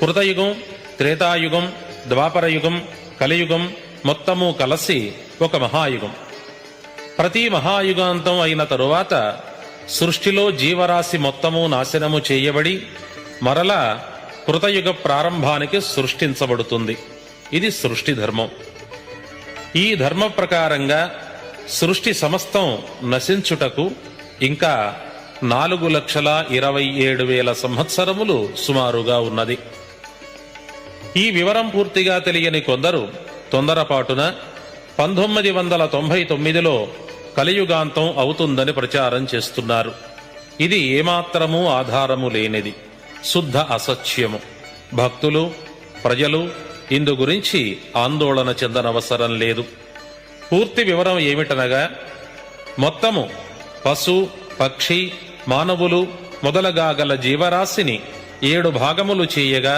కృతయుగం త్రేతాయుగం ద్వాపరయుగం కలియుగం మొత్తము కలసి ఒక మహాయుగం. ప్రతి మహాయుగాంతం అయిన తరువాత సృష్టిలో జీవరాశి మొత్తము నాశనము చేయబడి మరలా కృతయుగ ప్రారంభానికి సృష్టించబడుతుంది. ఇది సృష్టి ధర్మం. ఈ ధర్మ ప్రకారంగా సృష్టి సమస్తం నశించుటకు ఇంకా నాలుగు లక్షల ఇరవై ఏడు వేల సంవత్సరములు సుమారుగా ఉన్నది. ఈ వివరం పూర్తిగా తెలియని కొందరు తొందరపాటున పంతొమ్మిది వందల తొంభై తొమ్మిదిలో కలియుగాంతం అవుతుందని ప్రచారం చేస్తున్నారు. ఇది ఏమాత్రమూ ఆధారము లేనిది. శుద్ధ అసత్యము. భక్తులు ప్రజలు ఇందు గురించి ఆందోళన చెందనవసరం లేదు. పూర్తి వివరం ఏమిటనగా మొత్తము పశు పక్షి మానవులు మొదలగా గల జీవరాశిని ఏడు భాగములు చేయగా